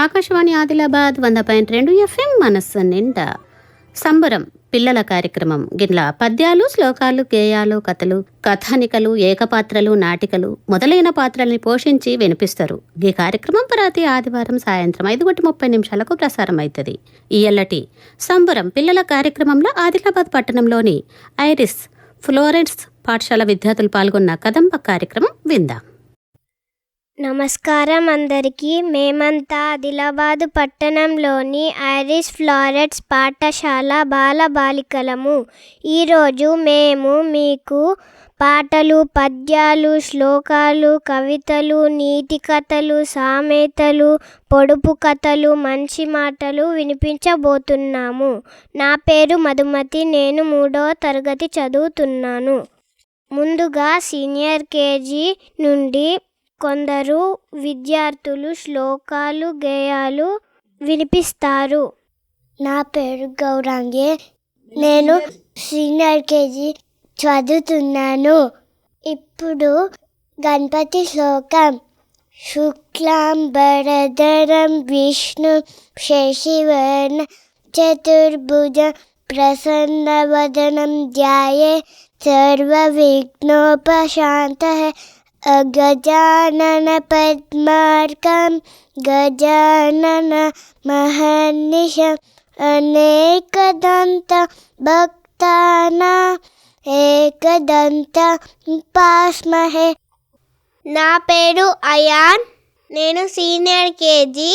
ఆకాశవాణి ఆదిలాబాద్ వంద పాయింట్ రెండు ఎఫ్ఎం మనస్సు నిండా. సంబరం పిల్లల కార్యక్రమం గిట్లా పద్యాలు శ్లోకాలు గేయాలు కథలు కథానికలు ఏకపాత్రలు నాటికలు మొదలైన పాత్రల్ని పోషించి వినిపిస్తారు. ఈ కార్యక్రమం ప్రతి ఆదివారం సాయంత్రం ఐదు గంట ముప్పై నిమిషాలకు ప్రసారం అవుతుంది ఈ ఎల్లటి సంబరం పిల్లల కార్యక్రమంలో ఆదిలాబాద్ పట్టణంలోని ఐరిస్ ఫ్లోరెన్స్ పాఠశాల విద్యార్థులు పాల్గొన్న కదంబ కార్యక్రమం విందాం. నమస్కారం అందరికీ. మేమంతా ఆదిలాబాదు పట్టణంలోని ఐరిస్ ఫ్లారెట్స్ పాఠశాల బాల బాలికలము. ఈరోజు మేము మీకు పాటలు పద్యాలు శ్లోకాలు కవితలు నీతి కథలు సామెతలు పొడుపు కథలు మంచి మాటలు వినిపించబోతున్నాము. నా పేరు మధుమతి. నేను మూడవ తరగతి చదువుతున్నాను. ముందుగా సీనియర్ కేజీ నుండి కొందరు విద్యార్థులు శ్లోకాలు గేయాలు వినిపిస్తారు. నా పేరు గౌరాంగి. నేను సీనియర్ కేజీ చదువుతున్నాను. ఇప్పుడు గణపతి శ్లోకం. శుక్లాం భరధరం విష్ణు శశివర్ణ చతుర్భుజ ప్రసన్నవదనం ధ్యాయే. సర్వవిఘ్నోపశాంత गजानन पद्मार्कं गजानन महर्निशम् अनेकदन्त भक्तानाम् ఏకదంత పాస్మహే నా పేరు అయాన్ నేను సీనియర్ కేజీ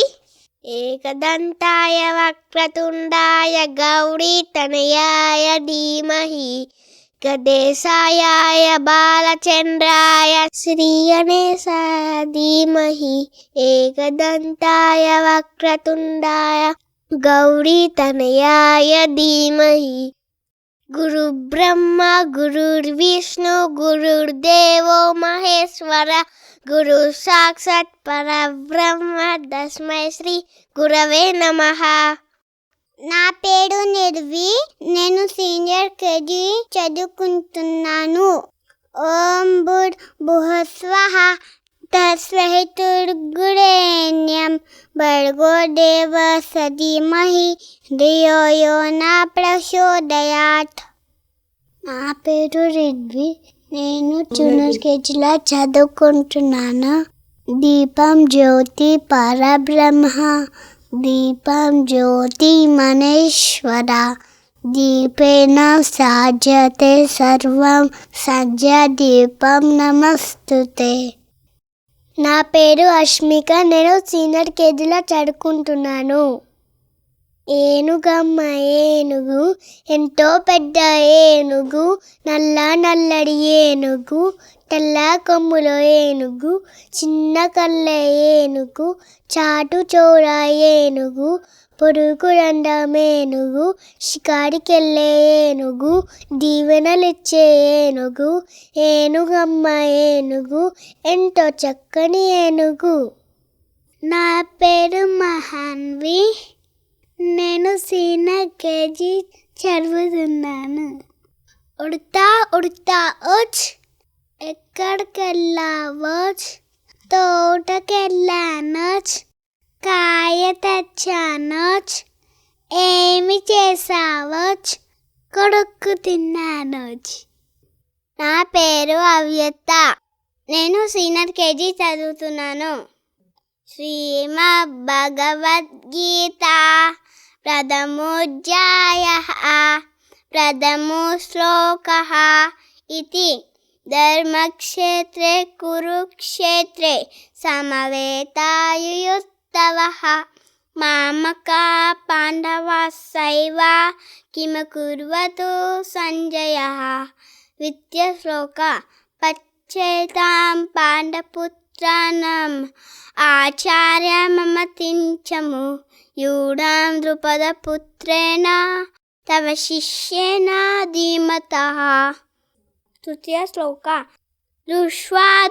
ఏకదంతాయ వక్రతుండాయ గౌరీ తనయాయ ధీమహి వెంకటేశాయ బాలచంద్రాయ శ్రీ శ్రీగణేశాయ ధీమహి ఏకదంతాయ వక్రతుండాయ గౌరీ తనయాయ ధీమహి. గురుబ్రహ్మ గురుర్విష్ణు గురుర్దేవో మహేశ్వర గురు సాక్షాత్ పరబ్రహ్మ తస్మై శ్రీ గురవే నమః. నా పేరు నిర్వి. నేను సీనియర్ కేజీ చదువుకుంటున్నాను. ఓం బుడ్ బుహస్వహ తస్వహితుర్గురేణ్యం భర్గో దేవ సదీమహి ధియో యో నా ప్రచోదయాత్. నా పేరు రిడ్వి నేను జూనియర్ కేజీలో చదువుకుంటున్నాను. దీపం జ్యోతి పరబ్రహ్మ. దీపం జ్యోతి మనేశ్వర దీపేన సాధ్యతే సర్వం సజ్జ దీపం నమస్తుతే. నా పేరు అష్మిక నేను సీనియర్ కేజీలో చదువుకుంటున్నాను. ఏనుగమ్మ ఏనుగు ఎంతో పెద్ద ఏనుగు నల్ల నల్లడి ఏనుగు తెల్ల కొమ్ముల ఏనుగు చిన్న కళ్ళ ఏనుగు చాటు చోర ఏనుగు పొడుగు రండమేనుగు షికారికెళ్ళే ఏనుగు దీవెనలిచ్చే ఏనుగు ఏనుగమ్మ ఏనుగు ఎంతో చక్కని ఏనుగు. నా పేరు మహాన్వి. నేను సీనియర్ కేజీ చదువుతున్నాను. ఉడతా ఉడతా వచ్ ఎక్కడికెళ్ళావచ్ తోటకెళ్ళానోచ్ కాయ తెచ్చానచ్ ఏమి చేసావచ్ కొడుక్కు తిన్నానొచ్ నా పేరు అవ్యత. నేను సీనియర్ కేజీ చదువుతున్నాను. శ్రీమ భగవద్గీత ప్రథమోధ్యాయ ప్రథమో శ్లోక ఇది ధర్మక్షేత్రే కురుక్షేత్రే సమవేతాయుయుత్తవ మామకా పాండవసైవ కిమ కుర్వతు సంజయ విద్యశ్లోక పచ్చేతాం ఆచార్యమతించము యూఢాం ద్రుపదపుత్రేణ తవ శిష్యేణ ధీమత. తృతీయ శ్లోక. దృష్వా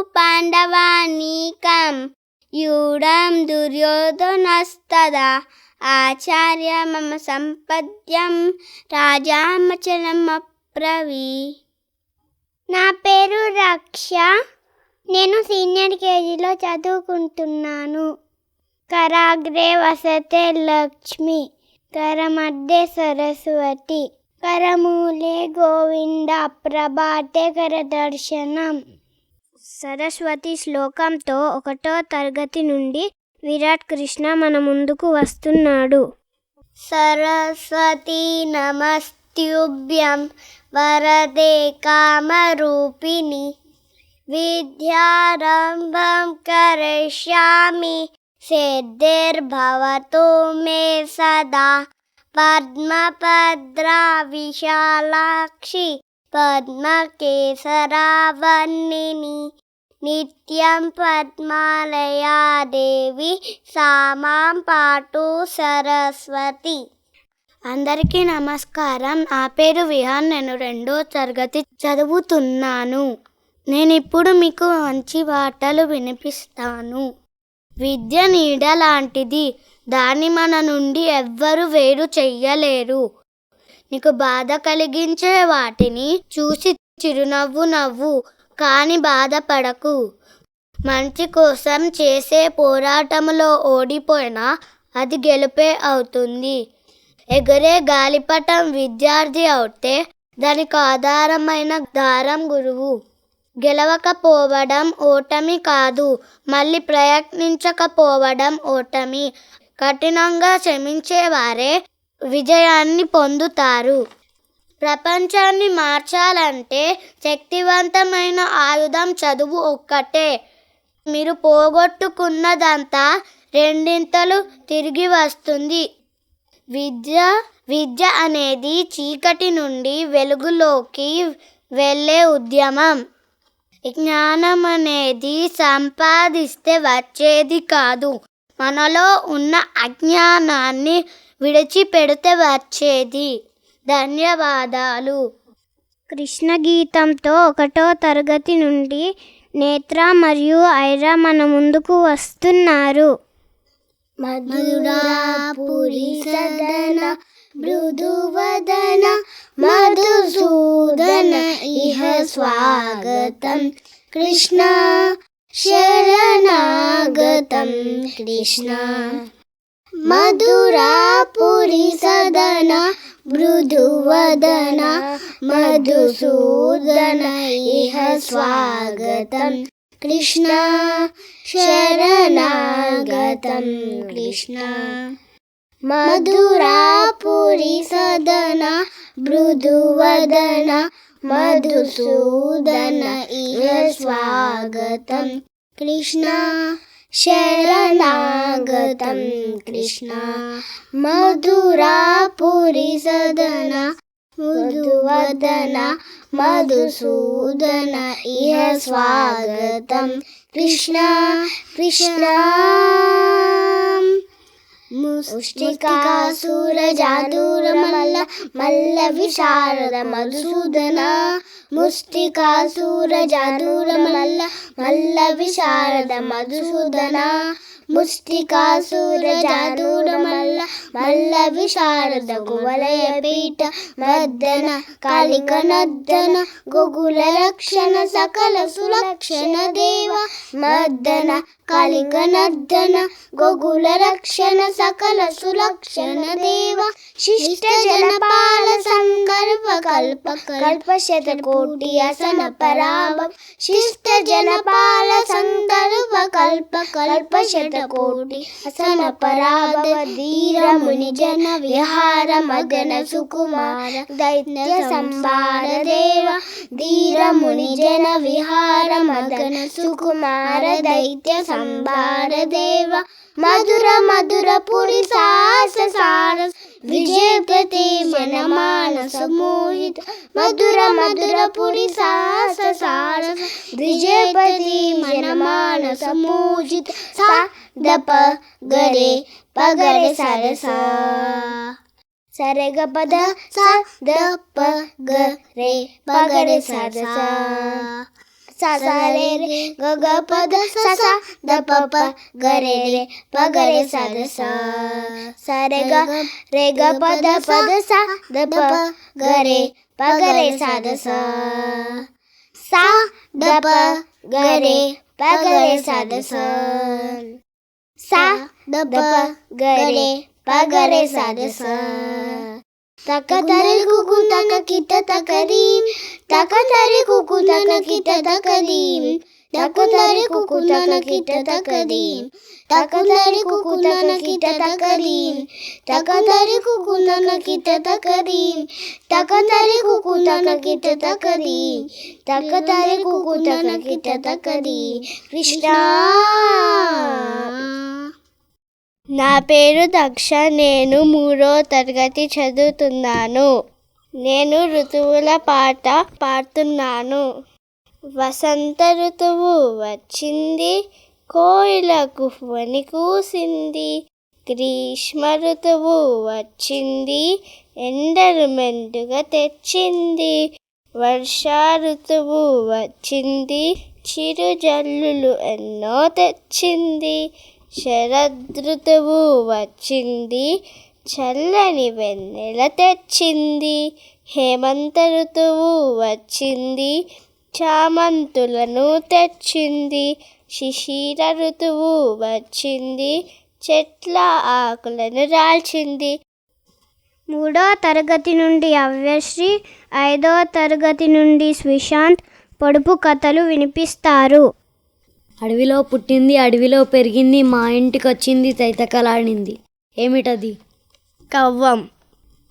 పాండవానీకం. యూఢం దుర్యోధనస్తదా. ఆచార్య మమ సంపద్యం రాజామచలమప్రవీ. నా పేరు రక్ష. నేను సీనియర్ కేజీలో చదువుకుంటున్నాను. కరాగ్రే వసతే లక్ష్మి. కరమద్దే సరస్వతి. కరమూలే గోవింద ప్రభాతే కరదర్శనం. సరస్వతి శ్లోకంతో ఒకటో తరగతి నుండి విరాట్ కృష్ణ మన ముందుకు వస్తున్నాడు. సరస్వతి నమస్త్యుభ్యం వరదే కామరూపిణి. విద్యారంభం కరిష్యామి సిద్ధిర్భవతు మే సదా పద్మపద్రా విశాలాక్షి పద్మకేసరావన్నిని నిత్యం పద్మాలయా దేవి సామాం పాటు సరస్వతి అందరికీ నమస్కారం. నా పేరు విహాన్. నేను రెండో తరగతి చదువుతున్నాను. నేను ఇప్పుడు మీకు మంచి వాటలు వినిపిస్తాను. విద్య నీడ లాంటిది దాన్ని మన నుండి ఎవ్వరు వేరు చెయ్యలేరు. నీకు బాధ కలిగించే వాటిని చూసి చిరునవ్వు నవ్వు కాని బాధపడకు. మంచి కోసం చేసే పోరాటంలో ఓడిపోయినా అది గెలుపే అవుతుంది. ఎగరే గాలిపటం విద్యార్థి అవుతే దానికి ఆధారమైన దారం గురువు. గెలవకపోవడం ఓటమి కాదు. మళ్ళీ ప్రయత్నించకపోవడం ఓటమి. కఠినంగా శ్రమించేవారే విజయాన్ని పొందుతారు. ప్రపంచాన్ని మార్చాలంటే శక్తివంతమైన ఆయుధం చదువు ఒక్కటే. మీరు పోగొట్టుకున్నదంతా రెండింతలు తిరిగి వస్తుంది. విద్య విద్య అనేది చీకటి నుండి వెలుగులోకి వెళ్ళే ఉద్యమం. జ్ఞానం అనేది సంపాదిస్తే వచ్చేది కాదు. మనలో ఉన్న అజ్ఞానాన్ని విడిచిపెడితే వచ్చేది. ధన్యవాదాలు. కృష్ణగీతంతో ఒకటో తరగతి నుండి నేత్ర మరియు ఐరా మన ముందుకు వస్తున్నారు. మధురాపురి సదన मृदुवदन मधुसूदन इह स्वागतं। कृष्णा शरणागतं। कृष्ण मधुरापुरिसदना मधुसूदन इह स्वागतं। कृष्णा शरणागतं। कृष्णा मधुरापुरि सदनं मृदुवदनं मधुसूदन इह स्वागतं कृष्णा शरणागतं कृष्णा मधुरापुरि सदनं मधुवदना मधुसूदन इह स्वागतं कृष्णा कृष्णा। ಮುಷ್ಟಿಕಾಸುರ ಜಾದೂರ ಮಲ್ಲ ಮಲ್ಲ ವಿಶಾರದ ಮಧುಸೂದನ. ಮುಷ್ಟಿಕಾಸುರ ಜಾದೂರ ಮಲ್ಲ ಮಲ್ಲ ವಿಶಾರದ ಮಧುಸೂದನ. मुस्तिकासुर चादूर मद्दन कालिकनद्दन गोकुलरक्षण गुवल सकल सुलक्षण देव मद्दन कालिकनद्दन गोकुलरक्षण सकल सुलक्षण देव शिष्ट जनपाल सङ्गर्भ कल्प कल्प शत कोटि కోటి అసన పరాధ ధీర ముని జన విహార మగన సుకుమార దైత్య సంభార దేవ ధీర ముని జన విహార మగన సుకుమార దైత్య సంభార దేవ. మధుర మధుర పురి సాస సార విజయపతి మన మానస మోహిత మధుర మధుర పురి సాస సార విజయపతి మన మానస మోహిత సా దప గరే పగరే సరసా సరగ పద సా ద ప గ రే పగరే సరసా सासा रे रे ग ग प ध सा सा द प प ग रे रे प ग रे सा द सा. सा रे ग रे ग प ध प ध सा द प ग रे प ग रे सा द सा. सा द प ग रे प ग रे सा द सा. सा द प ग रे प ग रे सा द सा. తక తరి కుకు తక కిట తకరీం తక తరి కుకు తక కిట తకరీం తక తరి కుకు తక కిట తకరీం తక తరి కుకు తక కిట తకరీం తక తరి కుకు తక కిట తకరీం తక తరి కుకు తక కిట తకరీం తక తరి కుకు తక కిట తకరీం కృష్ణ నా పేరు దక్ష. నేను మూడో తరగతి చదువుతున్నాను. నేను ఋతువుల పాట పాడుతున్నాను. వసంత ఋతువు వచ్చింది కోయిల కుహ్వని కూసింది. గ్రీష్మ ఋతువు వచ్చింది ఎండలు మెండుగా తెచ్చింది. వర్షా ఋతువు వచ్చింది చిరు జల్లులు ఎన్నో తెచ్చింది. శరదృతువు వచ్చింది చల్లని వెన్నెల తెచ్చింది. హేమంత ఋతువు వచ్చింది చామంతులను తెచ్చింది. శిశిర ఋతువు వచ్చింది చెట్ల ఆకులను రాల్చింది. మూడో తరగతి నుండి అవ్యశ్రీ ఐదో తరగతి నుండి సుశాంత్ పొడుపు కథలు వినిపిస్తారు. అడవిలో పుట్టింది అడవిలో పెరిగింది మా ఇంటికి వచ్చింది తైతకలాడింది. ఏమిటది? కవ్వం.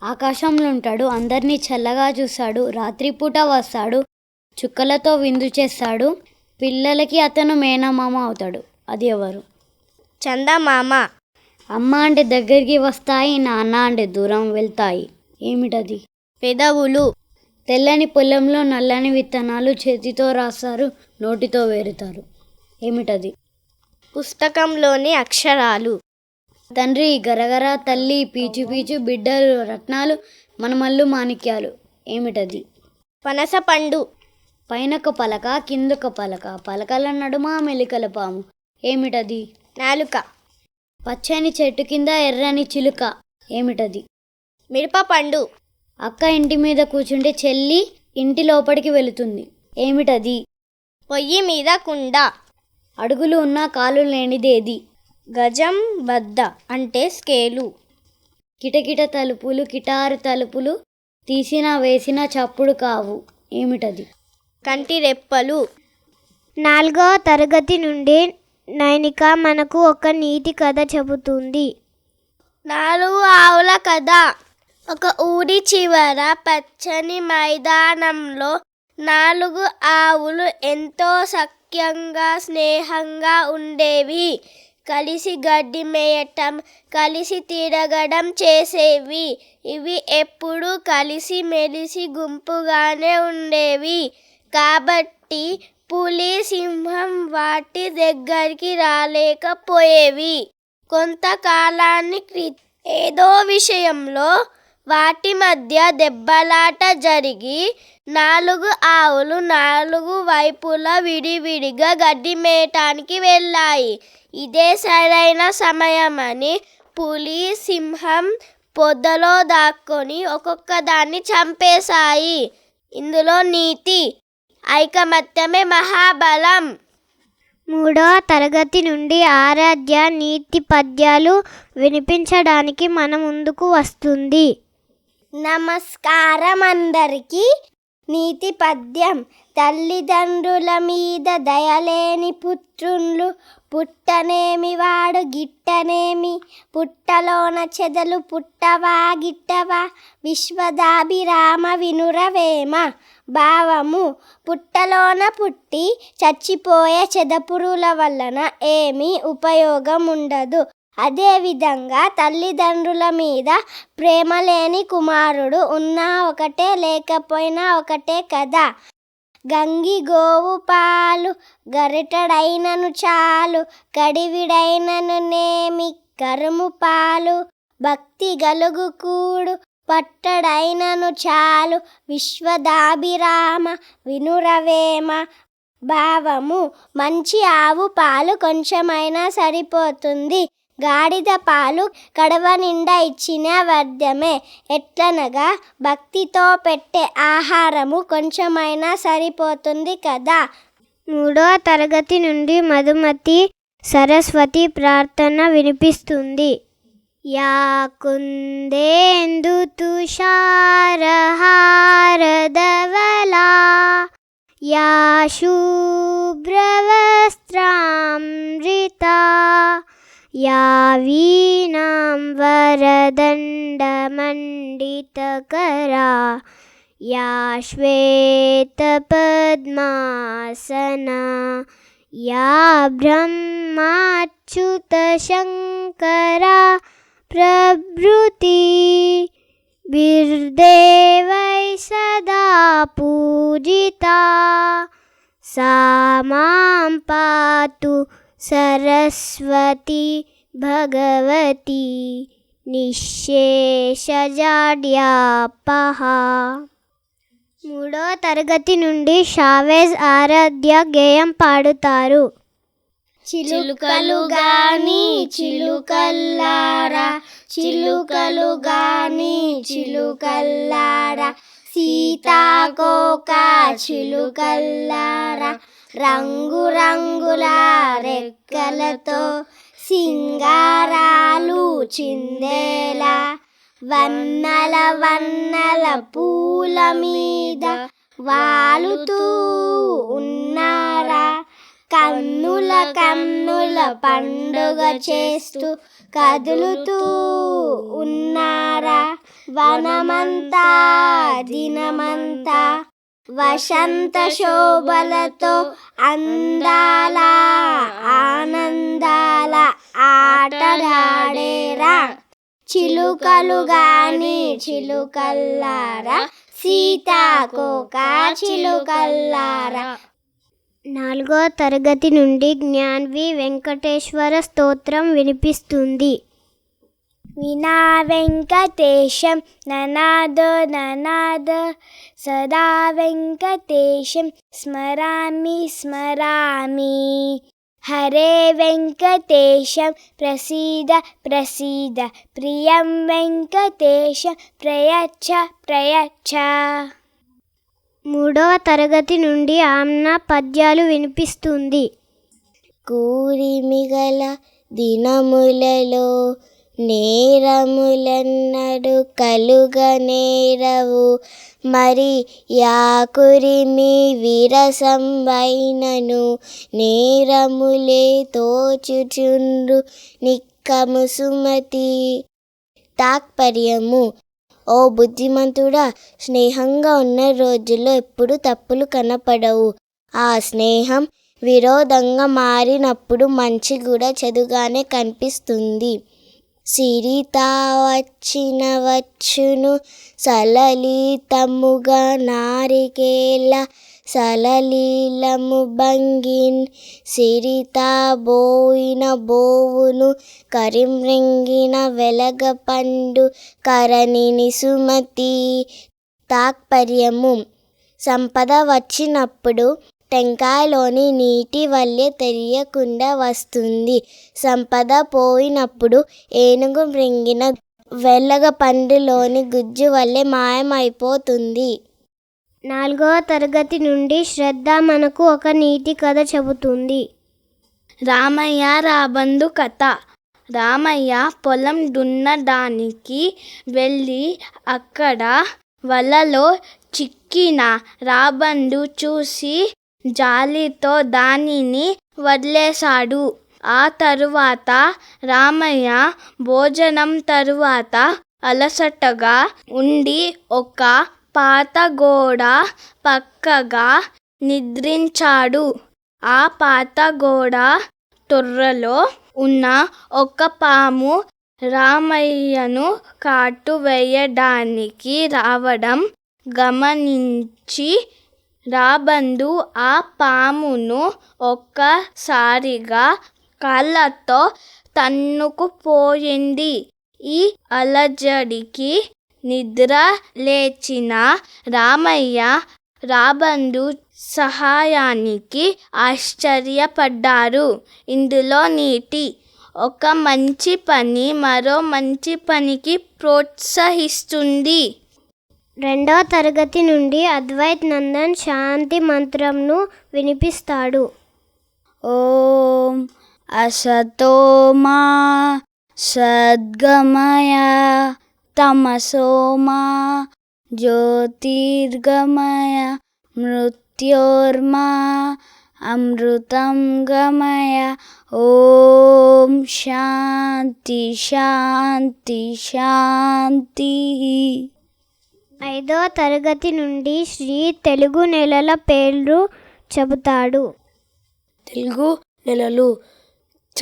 ఆకాశంలో ఉంటాడు అందరినీ చల్లగా చూస్తాడు రాత్రిపూట వస్తాడు చుక్కలతో విందు చేస్తాడు పిల్లలకి అతను మేనమామ అవుతాడు. అది ఎవరు? చందమామ. అమ్మ అంటే దగ్గరికి వస్తాయి నాన్న అంటే దూరం వెళ్తాయి. ఏమిటది? పెదవులు. తెల్లని పొలంలో నల్లని విత్తనాలు చేతితో రాస్తారు నోటితో వేరుతారు. ఏమిటది? పుస్తకంలోని అక్షరాలు. తండ్రి గరగర తల్లి పీచు పీచు బిడ్డలు రత్నాలు మనమల్లు మాణిక్యాలు. ఏమిటది? పనస పండు. పైనొక పలక కిందొక పలక పలకల నడుమ మెలికల పాము. ఏమిటది? నాలుక. పచ్చని చెట్టు కింద ఎర్రని చిలుక. ఏమిటది? మిరప పండు. అక్క ఇంటి మీద కూర్చుంటే చెల్లి ఇంటి లోపలికి వెళుతుంది. ఏమిటది? పొయ్యి మీద కుండ. అడుగులు ఉన్న కాలు లేనిదేది. గజం బద్ద అంటే స్కేలు. కిటకిట తలుపులు కిటారు తలుపులు తీసిన వేసిన చప్పుడు కావు. ఏమిటది? కంటి రెప్పలు. నాలుగో తరగతి నుండి నైనిక మనకు ఒక నీతి కథ చెబుతుంది. నాలుగు ఆవుల కథ. ఒక ఊరి చివర పచ్చని మైదానంలో నాలుగు ఆవులు ఎంతో సఖ్యంగా స్నేహంగా ఉండేవి. కలిసి గడ్డి మేయటం కలిసి తిరగడం చేసేవి. ఇవి ఎప్పుడూ కలిసి మెలిసి గుంపుగానే ఉండేవి. కాబట్టి పులి సింహం వాటి దగ్గరికి రాలేకపోయేవి. కొంతకాలాన్ని క్రి ఏదో విషయంలో వాటి మధ్య దెబ్బలాట జరిగి నాలుగు ఆవులు నాలుగు వైపులా విడివిడిగా గడ్డి మేయటానికి వెళ్ళాయి. ఇదే సరైన సమయమని పులి సింహం పొదలో దాక్కొని ఒక్కొక్క దాన్ని చంపేశాయి. ఇందులో నీతి ఐకమత్యమే మహాబలం. మూడో తరగతి నుండి ఆరాధ్య నీతి పద్యాలు వినిపించడానికి మన ముందుకు వస్తుంది. నమస్కారం అందరికీ నీతి పద్యం. తల్లిదండ్రుల మీద దయలేని పుత్రుండ్లు పుట్టనేమి వాడు గిట్టనేమి? పుట్టలోన చెదలు పుట్టవా గిట్టవా? విశ్వదాభిరామ వినురవేమ భావము. పుట్టలోన పుట్టి చచ్చిపోయే చెదపురుల వలన ఏమీ ఉపయోగం ఉండదు అదేవిధంగా తల్లిదండ్రుల మీద ప్రేమ లేని కుమారుడు ఉన్నా ఒకటే లేకపోయినా ఒకటే కదా. గంగి గోవు పాలు గరిటడైనను చాలు కడివిడైనను నేమి కరుము పాలు. భక్తి గలుగు కూడు పట్టడైనను చాలు విశ్వదాభిరామ వినురవేమ భావము. మంచి ఆవు పాలు కొంచెమైనా సరిపోతుంది. గాడిద పాలు కడవ నిండా ఇచ్చిన వ్యర్థమే. ఎట్లనగా భక్తితో పెట్టే ఆహారము కొంచెమైనా సరిపోతుంది కదా? మూడో తరగతి నుండి మధుమతి సరస్వతి ప్రార్థన వినిపిస్తుంది. యా కుందేందు తుషారహారదవలా యా శుభ్రవస్త్రామృతా यावीनां वरदण्डमण्डितकरा या श्वेतपद्मासना या ब्रह्माच्युतशङ्करा प्रभृति बिर्देवै सदा पूजिता सा मां पातु सरस्वती भगवती నిశ్శేషజాడ్యాపహా మూడో తరగతి నుండి షావేజ్ ఆరాధ్య గేయం పాడుతారు చిలుకలు గాని చిలుకల్లారా చిలుకలు గాని చిలుకల్లారా సీతాకోక చిలుకల్లారా రంగు రంగుల రెక్కలతో సింగారాలు చిందేలా వన్నల వన్నల పూల మీద వాలుతూ ఉన్నారా? కన్నుల కన్నుల పండుగ చేస్తూ కదులుతూ ఉన్నారా? వనమంతా దినమంతా వసంత శోభలతో అందాల ఆనందాల ఆటలాడేరా. చిలుకలు గాని చిలుకల్లారా సీతాకోక చిలుకల్లారా. నాలుగో తరగతి నుండి జ్ఞాన్వి వెంకటేశ్వర స్తోత్రం వినిపిస్తుంది. వినా వెంకటేశం ననాదో ననాద సదా వెంకటేశం స్మరామి స్మరామి. హరే వెంకటేశం ప్రసీద ప్రసీద. ప్రియం వెంకటేశం ప్రయచ్చ ప్రయచ్చ. మూడవ తరగతి నుండి ఆమ్న పద్యాలు వినిపిస్తుంది. కూరిమిగల దినములలో నేరములన్నడు కలుగ నేరవు. మరి యాకురిమి విరసంబైనను నేరములే తోచుచుండ్రు నిక్కము సుమతి. తాత్పర్యము. ఓ బుద్ధిమంతుడా స్నేహంగా ఉన్న రోజుల్లో ఎప్పుడు తప్పులు కనపడవు. ఆ స్నేహం విరోధంగా మారినప్పుడు మంచి కూడా చెడుగానే కనిపిస్తుంది. సిరితా వచ్చిన వచ్చును సలలితముగా నారికేల సలలీలము భంగిన్. సిరితా బోయిన బోవును కరిమ్రింగిన వెలగ పండు కరణిని సుమతి. తాత్పర్యము. సంపద వచ్చినప్పుడు టెంకాయలోని నీటి వల్లే తెలియకుండా వస్తుంది. సంపద పోయినప్పుడు ఏనుగు మృంగిన వెల్లగ పండులోని గుజ్జు వల్లే మాయమైపోతుంది. నాలుగవ తరగతి నుండి శ్రద్ధ మనకు ఒక నీతి కథ చెబుతుంది. రామయ్య రాబందు కథ. రామయ్య పొలం దున్నడానికి వెళ్ళి అక్కడ వలలో చిక్కిన రాబందు చూసి జాలితో దానిని వదిలేశాడు. ఆ తరువాత రామయ్య భోజనం తరువాత అలసటగా ఉండి ఒక పాత గోడ పక్కగా నిద్రించాడు. ఆ పాత గోడ తొర్రలో ఉన్న ఒక పాము రామయ్యను కాటు వేయడానికి రావడం గమనించి రాబందు ఆ పామును ఒక్కసారిగా కాళ్ళతో తన్నుకుపోయింది. ఈ అలజడికి నిద్ర లేచిన రామయ్య రాబందు సహాయానికి ఆశ్చర్యపడ్డారు. ఇందులో నీటి ఒక మంచి పని మరో మంచి పనికి ప్రోత్సహిస్తుంది. రెండవ తరగతి నుండి అద్వైత్ నందన్ శాంతి మంత్రంను వినిపిస్తాడు. ఓం అసతోమా సద్గమయ తమసోమా జ్యోతిర్గమయ మృత్యోర్మా అమృతం గమయ. ఓం శాంతి శాంతి శాంతి. ఐదో తరగతి నుండి శ్రీ తెలుగు నెలల పేర్లు చెబుతాడు. తెలుగు నెలలు.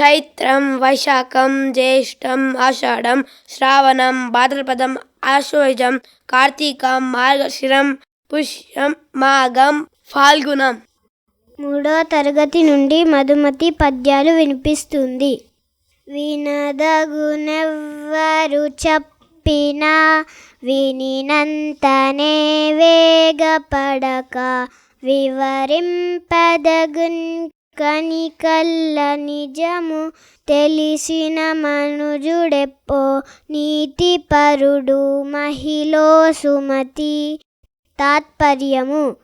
చైత్రం వైశాఖం జ్యేష్టం ఆషాఢం శ్రావణం భాద్రపదం ఆశ్వయుజం కార్తీకం మార్గశిరం పుష్యం మాఘం ఫాల్గుణం. మూడో తరగతి నుండి మధుమతి పద్యాలు వినిపిస్తుంది. వినదగునెవ్వరు చెప్పినా వినినంతనే వేగపడక వివరింపదగున్ కనికల్ల నిజము తెలిసిన మనుజుడెప్పో నీతిపరుడు మహిళో సుమతి. తాత్పర్యము.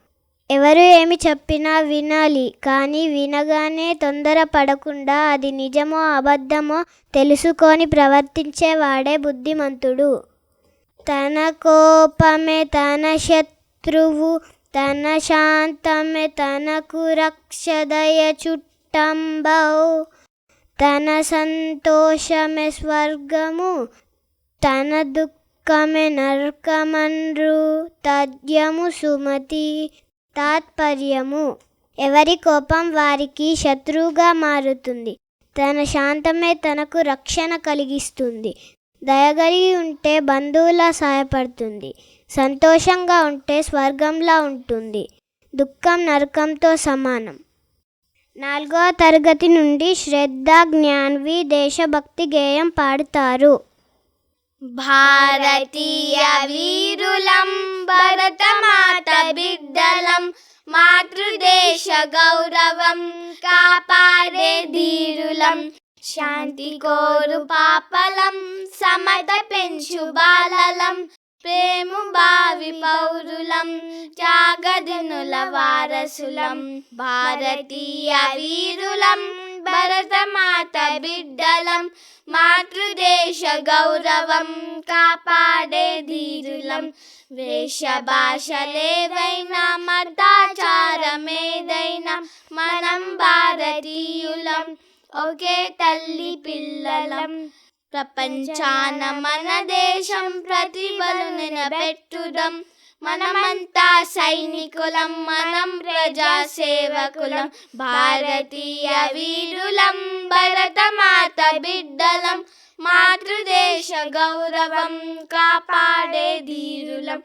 ఎవరు ఏమి చెప్పినా వినాలి కానీ వినగానే తొందరపడకుండా అది నిజమో అబద్ధమో తెలుసుకొని ప్రవర్తించేవాడే బుద్ధిమంతుడు. తన కోపమే తన శత్రువు తన శాంతమే తనకు రక్షదయ చుట్టంబౌ. తన సంతోషమే స్వర్గము తన దుఃఖమే నరకమన్రు తద్యము సుమతి తాత్పర్యము. ఎవరి కోపం వారికి శత్రువుగా మారుతుంది తన శాంతమే తనకు రక్షణ కలిగిస్తుంది. దయగలిగి ఉంటే బంధువులా సహాయపడుతుంది. సంతోషంగా ఉంటే స్వర్గంలా ఉంటుంది. దుఃఖం నరకంతో సమానం. నాలుగవ తరగతి నుండి శ్రద్ధ జ్ఞాన్వి దేశభక్తి గేయం పాడుతారు. భారతీయ వీరులం భరతమాత బిడ్డలం మాతృదేశ గౌరవం కాపాడే ధీరులం. శాంతి కోరు పాపలం సమత పెంచు బాలలం ప్రేము భావి పౌరులం త్యాగదినుల వారసులం భారతీయ వీరులం భరతమాత బిడ్డలం మాతృదేశ గౌరవం కాపాడే ధీరులం. వేష భాషలేవైనా మతాచారమేదైనా మనం భారతీయులం. ఒకే తల్లి పిల్లలం. ప్రపంచాన మన దేశం ప్రతిభలు నిలబెట్టుదాం. మనమంతా సైనికులం మనం ప్రజా సేవకులం భారతీయ వీరులం భరతమాత బిడ్డలం. మాతృదేశ గౌరవం కాపాడే ధీరులం.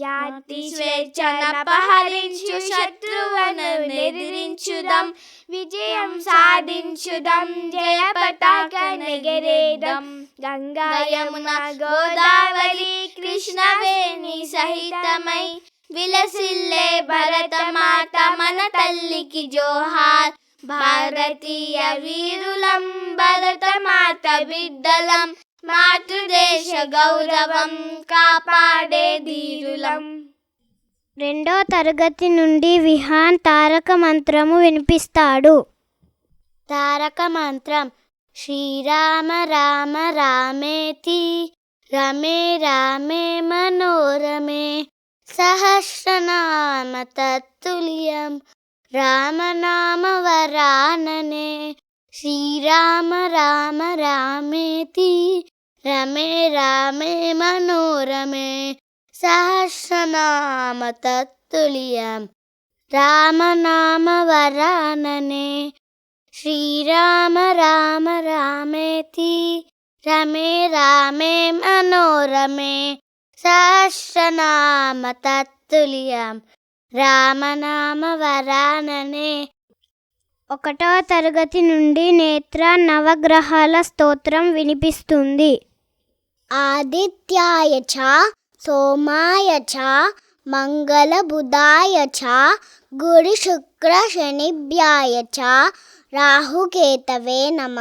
జాతి స్వేచ్ఛనపహరించు శత్రువును ఎదిరించుదాం విజయం సాధించుదాం. జయ పతాక నెగరేదం గంగా యమున గోదావరి కృష్ణవేణి సహితమై విలసిల్లే భరతమాత మన తల్లికి జోహార్. భారతీయ వీరులం భరతమాత బిడ్డలం. మాతృదేశ గౌరవం కాపాడే ధీరులం రెండో తరగతి నుండి విహాన్ తారక మంత్రము వినిపిస్తాడు. తారక మంత్రం శ్రీరామ రామ రామేతి రమే రామే మనోరమే సహస్రనామ తత్తుల్యం రామనామ వరాననే శ్రీరామ రామ రామేతి రమే రామే మనోరమే సహస్రనామ తత్తులియం. రామనామ వరాననే. శ్రీరామ రామ రామేతి. రమే రామే మనోరమే సహస్రనామ తత్తులియం. రామనామ వరాననే. ఒకటో తరగతి నుండి నేత్ర నవగ్రహాల స్తోత్రం వినిపిస్తుంది. ఆదిత్యాయ చ సోమాయ చ మంగళబుధాయ చ గురు శుక్ర శనిభ్యాయ చ రాహుకేతవే నమ.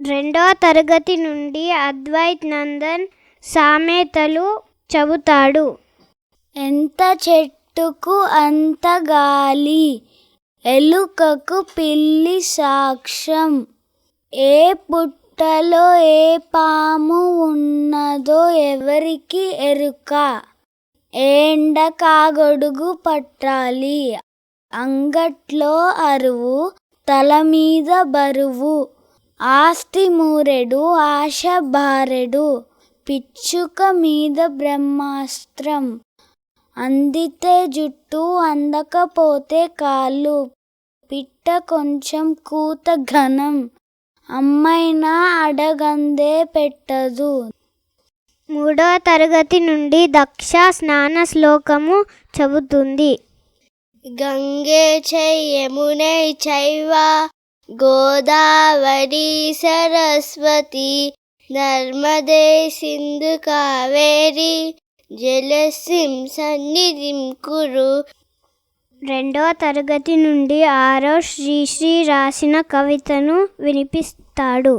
రెండో తరగతి నుండి అద్వైత్ నందన్ సామెతలు చెబుతాడు ఎంత చెట్టుకు అంత గాలి ఎలుకకు పిల్లి సాక్ష్యం ఏ పుట్టలో ఏ పాము ఉన్నదో ఎవరికి ఎరుక? ఏండ కాగొడుగు పట్టాలి. అంగట్లో అరువు తల మీద బరువు. ఆస్తి మూరెడు ఆశ బారెడు. పిచ్చుక మీద బ్రహ్మాస్త్రం. అందితే జుట్టు అందకపోతే కాళ్ళు. పిట్ట కొంచెం కూత ఘనం. అమ్మైనా అడగందే పెట్టదు. మూడో తరగతి నుండి దక్ష స్నాన శ్లోకము చెబుతుంది గంగే చయమునే చైవ గోదావరి సరస్వతి నర్మదే సింధు కావేరి జలసిం సన్నిధిం కురు రెండో తరగతి నుండి ఆరో శ్రీశ్రీ రాసిన కవితను వినిపిస్తాడు.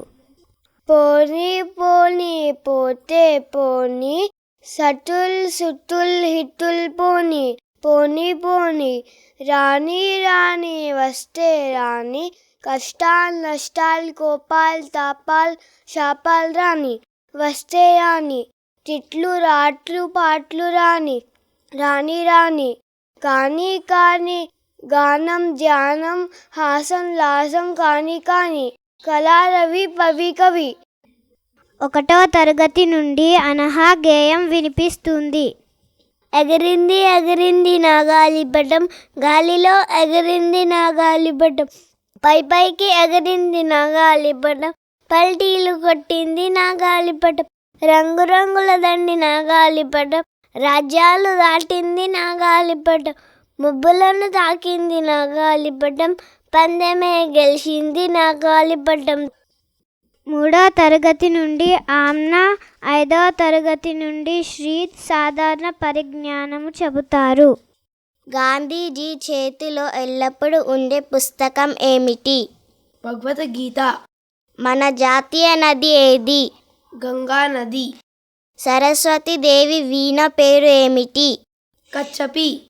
పోనీ పోనీ పోతే పోనీ సటుల్ సుతుల్ హితుల్ పోనీ పోనీ పోనీ రాణి రాణి వస్తే రాణి కష్టాల్ నష్టాల్ కోపాల్ తాపాల్ శాపాల్ రాణి వస్తే రాణి తిట్లు రాట్లు పాట్లు రాణి రాణి రాణి కానీ కానీ గానం ధ్యానం హాసం లాసం కాని కాని కళారవి పవి కవి. ఒకటో తరగతి నుండి అనహా గేయం వినిపిస్తుంది. ఎగిరింది ఎగిరింది నా గాలిపటం గాలిలో ఎగిరింది నా గాలిపటం పై పైకి ఎగిరింది నా గాలిపటం పల్టీలు కొట్టింది నా గాలిపటం రంగురంగుల దండి నా గాలిపటం రాజ్యాలు దాటింది నా గాలిపటం ముబ్బులను తాకింది నా గాలిపటం పందెమే గెలిచింది నా గాలిపటం మూడో తరగతి నుండి ఆమ్నా ఐదవ తరగతి నుండి శ్రీత్ సాధారణ పరిజ్ఞానము చెబుతారు. గాంధీజీ చేతిలో ఎల్లప్పుడూ ఉండే పుస్తకం ఏమిటి? భగవద్గీత. మన జాతీయ నది ఏది? గంగా నది. సరస్వతి దేవి వీణ పేరు ఏమిటి? కచ్చపి.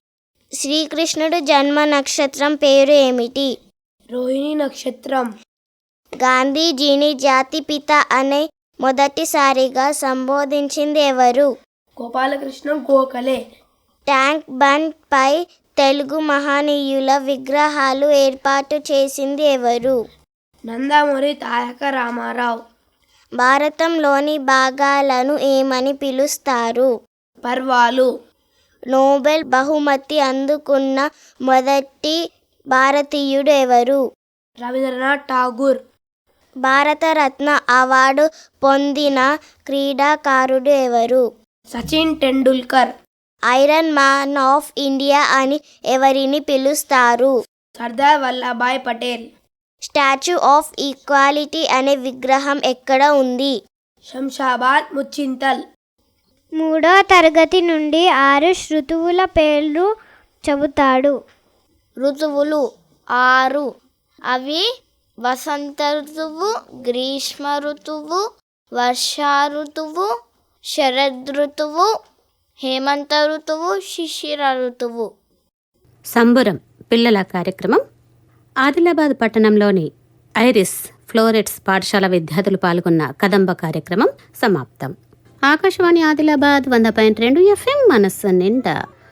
శ్రీకృష్ణుడు జన్మ నక్షత్రం పేరు ఏమిటి? రోహిణి నక్షత్రం. గాంధీజీని జాతిపిత అనే మొదటిసారిగా సంబోధించింది ఎవరు? గోపాలకృష్ణ గోఖలే. ట్యాంక్ బండ్ పై తెలుగు మహనీయుల విగ్రహాలు ఏర్పాటు చేసింది ఎవరు? నందమూరి తారక రామారావు. భారతంలోని భాగాలను ఏమని పిలుస్తారు? పర్వాలు. నోబెల్ బహుమతి అందుకున్న మొదటి భారతీయుడు ఎవరు? రవీంద్రనాథ్ ఠాగూర్. భారతరత్న అవార్డు పొందిన క్రీడాకారుడు ఎవరు? Sachin Tendulkar. Iron man of India అని ఎవరిని పిలుస్తారు? Sardar Vallabhbhai Patel. Statue of equality అనే విగ్రహం ఎక్కడ ఉంది? శంషాబాద్ ముచ్చింతల్. మూడో తరగతి నుండి ఆరు ఋతువుల పేర్లు చెబుతాడు. ఋతువులు ఆరు. అవి వసంత ఋతువు గ్రీష్మ ఋతువు వర్షా ఋతువు శరద్ ఋతువు హేమంత ఋతువు శిశిర ఋతువు. సంబురం పిల్లల కార్యక్రమం ఆదిలాబాద్ పట్టణంలోని ఐరిస్ ఫ్లోరెట్స్ పాఠశాల విద్యార్థులు పాల్గొన్న కదంబ కార్యక్రమం సమాప్తం. ఆకాశవాణి ఆదిలాబాద్ వంద పాయింట్ రెండు ఎఫ్ఎం మనస్సు నిండా